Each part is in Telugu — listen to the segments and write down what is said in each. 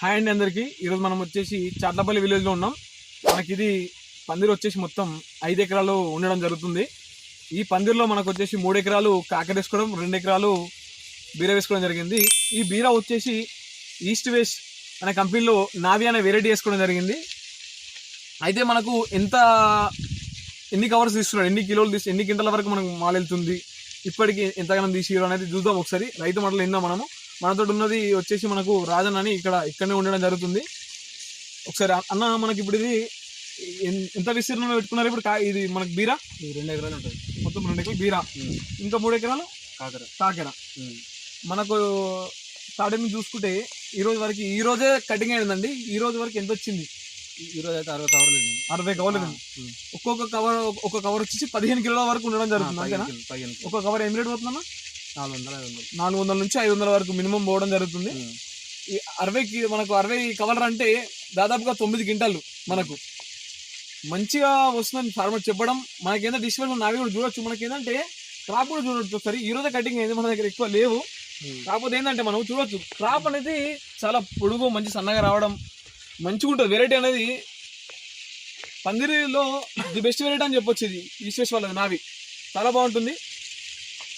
హాయ్ అండి అందరికి. ఈరోజు మనం వచ్చేసి చాట్లపల్లి విలేజ్లో ఉన్నాం. మనకి ఇది పందిరు వచ్చేసి మొత్తం ఐదు ఎకరాలు ఉండడం జరుగుతుంది. ఈ పందిరిలో మనకు వచ్చేసి మూడు ఎకరాలు కాకర వేసుకోవడం రెండు ఎకరాలు బీర వేసుకోవడం జరిగింది. ఈ బీర వచ్చేసి ఈస్ట్ వెస్ట్ అనే కంపెనీలో నావి అనే వెరైటీ వేసుకోవడం జరిగింది. అయితే మనకు ఎంత ఎన్ని కవర్స్ తీస్తున్నాడు ఎన్ని కిలోలు తీసి ఎన్ని గింటల వరకు మనకు మాల్ వెళ్తుంది? ఇప్పటికి ఎంతగానో తీసిరు అనేది చూద్దాం ఒకసారి. రైతు మాటలు విందాం మనము. మనతో ఉన్నది వచ్చేసి మనకు రాజన్ అని ఇక్కడ ఇక్కడనే ఉండడం జరుగుతుంది. ఒకసారి అన్న మనకి ఇప్పుడు ఇది ఎంత విస్తీర్ణంలో పెట్టుకున్నారు ఇప్పుడు ఇది మనకి బీరా? రెండు ఎకరాలు ఉంటుంది. మొత్తం రెండు ఎకరాలు బీరా? ఇంకా మూడు ఎకరాలు? కాకర. కాకెర. మనకు స్టార్టింగ్ చూసుకుంటే ఈ రోజు వరకు ఈ రోజే కటింగ్ అయిందండి. ఈ రోజు వరకు ఎంత వచ్చింది? ఈ రోజు అయితే అరవై కవర్లు అరవై కవర్లు ఒక్కొక్క కవర్ ఒక కవర్ వచ్చేసి పదిహేను కిలోల వరకు ఉండడం జరుగుతుంది అంతేనా? ఒక కవర్ ఎన్ని రేట్ పోతుందన్న? నాలుగు వందల ఐదు వందలు. నాలుగు వందల నుంచి ఐదు వందల వరకు మినిమం పోవడం జరుగుతుంది. ఈ అరవై కి- మనకు అరవై కవర్ అంటే దాదాపుగా తొమ్మిది గింటలు మనకు. మంచిగా వస్తుందని ఫార్మర్ చెప్పడం మనకేంటంటే డిస్ప్లేస్ నావి కూడా చూడొచ్చు. మనకేంటంటే క్రాప్ కూడా చూడొచ్చు. ఒకసారి ఈ రోజే కటింగ్ అయింది మన దగ్గర ఎక్కువ లేవు. కాకపోతే ఏంటంటే మనం చూడొచ్చు. క్రాప్ అనేది చాలా పొడుగు మంచి సన్నగా రావడం మంచిగా ఉంటుంది. వెరైటీ అనేది పందిరిలో ది బెస్ట్ వెరైటీ అని చెప్పొచ్చు ఇది. ఈశ్వేష్ వాళ్ళది నావి. చాలా బాగుంటుంది.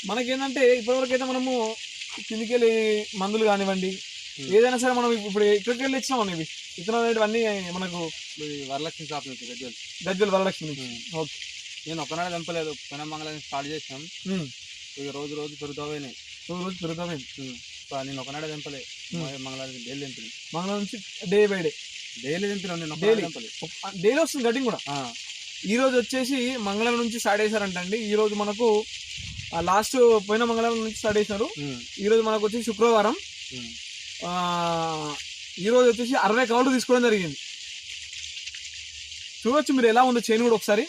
మనకేంటంటే ఇప్పటివరకు అయితే మనము కిందికి వెళ్ళి మందులు కానివ్వండి ఏదైనా సరే మనం ఇప్పుడు ఇక్కడికి వెళ్ళి ఇచ్చినాం మనం ఇవి విత్తనాలు అనేటివి అన్నీ మనకు వరలక్ష్మి షాప్ నుంచి గడ్డలు గజ్జలు వరలక్ష్మి ఓకే. నేను ఒకనాడు తెంపలేదు పెన మంగళం స్టార్ట్ చేసాం. ఇక రోజు రోజు పెరుగుతా పోయినాయి రోజు రోజు పెరుగుతామే సో నేను ఒకనాడే తెంపలే మంగళవారం డైలీ తెంపిన మంగళం నుంచి డే బై డే. డైలీ తెంపిన నేను తెంపలే డైలీ. వస్తుంది కటింగ్ కూడా. ఈ రోజు వచ్చేసి మంగళం నుంచి స్టార్ట్ చేశారంటండి. ఈ రోజు మనకు లాస్ట్ పోయిన మంగళవారం నుంచి స్టార్ట్ చేశారు ఉమ్, ఈ రోజు మనకు వచ్చి శుక్రవారం. ఉమ్. ఆ, ఈ రోజు వచ్చేసి అరవై కవర్లు తీసుకోవడం జరిగింది. చూడొచ్చు మీరు ఎలా ఉందో చైన్ కూడా ఒకసారి.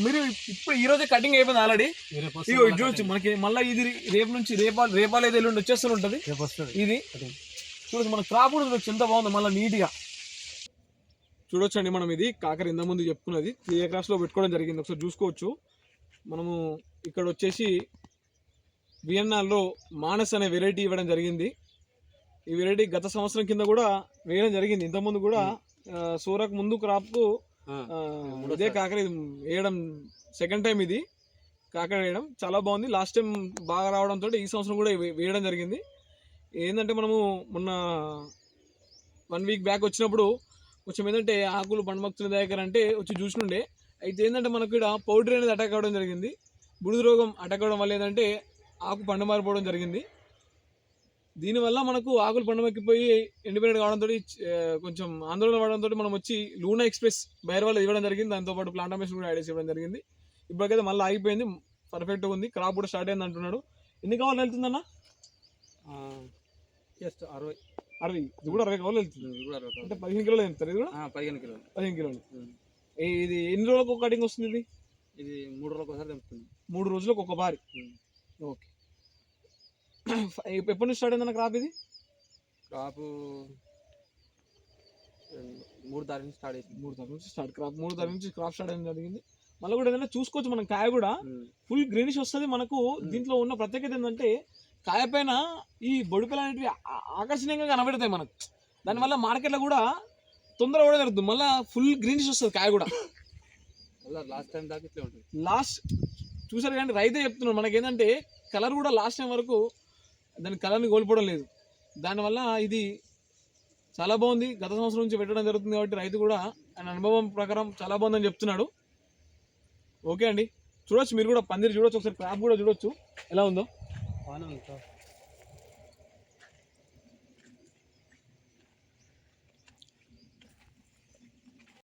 మీరు ఇప్పుడు ఈ రోజే కటింగ్ అయిపోయింది ఆల్రెడీ. రేపు ఇగో ఇది చూడొచ్చు మనకి మళ్ళీ ఇది రేపు నుంచి రేపాలు రేపాలు ఏదో ఎల్లుండి వచ్చేస్తూ ఉంటుంది. రేపు ఇది. చూడొచ్చు మన క్రాప్ కూడా చూడొచ్చు ఎంత బాగుందో మళ్ళీ నీట్గా. చూడొచ్చండి మనం ఇది కాకర ఇంత ముందు చెప్పుకున్నది. త్రీ ఎకరాస్లో పెట్టుకోవడం జరిగింది ఒకసారి చూసుకోవచ్చు. మనము ఇక్కడ వచ్చేసి వియన్నాల్లో మానస్ అనే వెరైటీ ఇవ్వడం జరిగింది. ఈ వెరైటీ గత సంవత్సరం కింద కూడా వేయడం జరిగింది. ఇంతకుముందు కూడా సూరక్ ముందు క్రాప్కు. ఇదే కాకర వేయడం సెకండ్ టైం ఇది. కాకర వేయడం చాలా బాగుంది. లాస్ట్ టైం బాగా రావడంతో ఈ సంవత్సరం కూడా వేయడం జరిగింది. ఏంటంటే మనము మొన్న వన్ వీక్ బ్యాక్ వచ్చినప్పుడు కొంచెం ఏంటంటే ఆకులు పండుమక్తుల దగ్గర అంటే వచ్చి చూసినుండే అయితే ఏంటంటే మనకు ఇక్కడ పౌడర్ అనేది అటాక్ అవ్వడం జరిగింది. బుడిద రోగం అటాక్ అవ్వడం వల్ల ఏంటంటే ఆకు పండు మారిపోవడం జరిగింది. దీనివల్ల మనకు ఆకులు పండుమక్కిపోయి ఎండిపోయినట్టు కావడంతో కొంచెం ఆందోళన పడడంతో మనం వచ్చి లూనా ఎక్స్ప్రెస్ బైర్ వాళ్ళు ఇవ్వడం జరిగింది. దాంతోపాటు ప్లాంటామేషన్ కూడా యాడ్ ఇవ్వడం జరిగింది. ఇప్పటికైతే మళ్ళీ ఆగిపోయింది. పర్ఫెక్ట్గా ఉంది. క్రాప్ కూడా స్టార్ట్ అయింది అంటున్నాడు. ఎన్ని కావాలి వెళ్తుందన్న? జస్ట్ అరవై. అరవై. ఇది కూడా అరవై కావాలి వెళ్తుంది. ఇది కూడా అరవై అంటే. పదిహేను కిలోలు వెళ్తారు. ఇది కూడా పదిహేను కిలోలు. పదిహేను కిలోలు. ఇది ఎన్ని రోజులకు ఒక కటింగ్ వస్తుంది ఇది? ఇది మూడు రోజులకు ఒకసారి తెంపుతుంది. మూడు రోజులకు ఒక బారి. ఓకే. ఎప్పటి నుంచి స్టార్ట్ అయిందన్న క్రాప్ ఇది? క్రాపు మూడు తారీఖు నుంచి స్టార్ట్ చేసింది మూడు తారీఖు నుంచి స్టార్ట్ క్రాప్ మూడు తారీఖు నుంచి క్రాప్ స్టార్ట్ అయింది జరిగింది. మళ్ళీ కూడా ఏదైనా చూసుకోవచ్చు మనం కాయ కూడా. ఫుల్ గ్రీనిష్ వస్తుంది మనకు. దీంట్లో ఉన్న ప్రత్యేకత ఏంటంటే కాయ పైన ఈ బొడికలు అనేటివి ఆకర్షణీయంగా కనబడతాయి మనకు. దానివల్ల మార్కెట్లో కూడా తొందరగా కూడా జరుగుతుంది మళ్ళీ ఫుల్ గ్రీనిష్ వస్తుంది కాయ కూడా. లాస్ట్ టైం దాకా ఇట్లే ఉంటుంది. లాస్ట్ చూసారు కానీ రైతే చెప్తున్నాడు మనకి ఏంటంటే కలర్ కూడా లాస్ట్ టైం వరకు దాని కలర్ని కోల్పోవడం లేదు. దానివల్ల ఇది చాలా బాగుంది. గత సంవత్సరం నుంచి పెట్టడం జరుగుతుంది కాబట్టి రైతు కూడా ఆయన అనుభవం ప్రకారం చాలా బాగుందని చెప్తున్నాడు. ఓకే అండి. చూడొచ్చు మీరు కూడా పందిరి చూడొచ్చు ఒకసారి క్రాప్ కూడా చూడొచ్చు. ఎలా ఉందో? బాగానే ఉంది